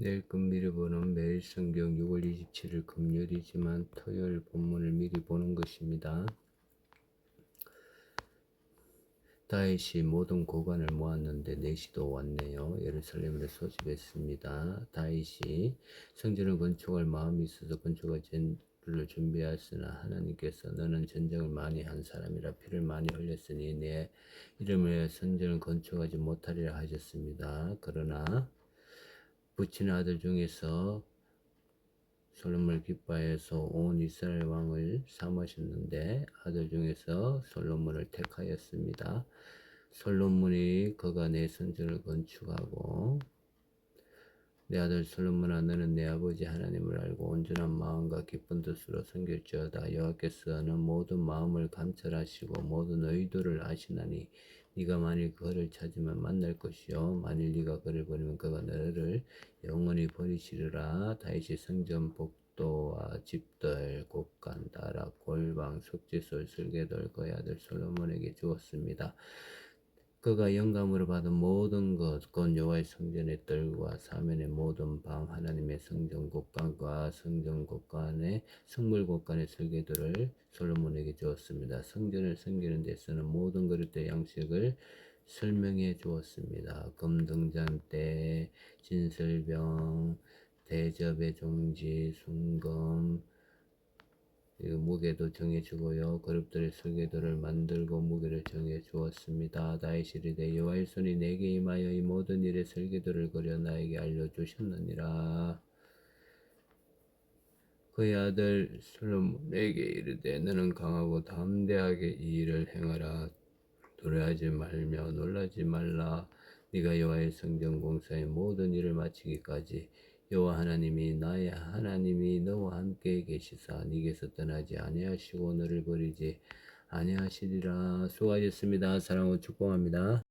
내일 금미리 보는 매일 성경 6월 27일 금요일이지만 토요일 본문을 미리 보는 것입니다. 다윗이 모든 고관을 모았는데 내시도 왔네요. 예루살렘을 소집했습니다. 다윗이 성전을 건축할 마음이 있어서 건축할 전를 준비하였으나 하나님께서 너는 전쟁을 많이 한 사람이라 피를 많이 흘렸으니 내 이름을 성전을 건축하지 못하리라 하셨습니다. 그러나 붙인 아들 중에서 솔로몬을 기뻐해서 온 이스라엘 왕을 삼으셨는데 아들 중에서 솔로몬을 택하였습니다. 솔로몬이 그가 내 성전을 건축하고 내 아들 솔로몬아 너는 내 아버지 하나님을 알고 온전한 마음과 기쁜 뜻으로 섬길지어다. 여호와께서는 모든 마음을 감찰하시고 모든 의도를 아시나니 네가 만일 그를 찾으면 만날 것이요. 만일 네가 그를 버리면 그가 너를 영원히 버리시리라. 다윗이 성전 복도와 집들 곡간 다락 골방 속지솔 슬개돌 그의 아들 솔로몬에게 주었습니다. 그가 영감으로 받은 모든 것, 곧 여호와의 성전의 뜰과 사면의 모든 방, 하나님의 성전 곳간과 성전 곳간의 성물 곳간의 설계도를 솔로몬에게 주었습니다. 성전을 섬기는 데 쓰는 모든 그릇의 양식을 설명해 주었습니다. 금등잔대, 진설병, 대접의 종지, 순금, 그 무게도 정해주고요. 그룹들의 설계도를 만들고 정해 주었습니다. 다윗이 이르되 여호와의 손이 내게 임하여 이 모든 일의 설계도를 그려 나에게 알려주셨느니라. 그의 아들 솔로몬에게 이르되 너는 강하고 담대하게 이 일을 행하라. 두려워하지 말며 놀라지 말라. 네가 여호와의 성전 공사의 모든 일을 마치기까지 여호와 하나님이 나의 하나님이 너와 함께 계시사 네게서 떠나지 아니하시고 너를 버리지 아니하시리라 수고하셨습니다. 사랑하고 축복합니다.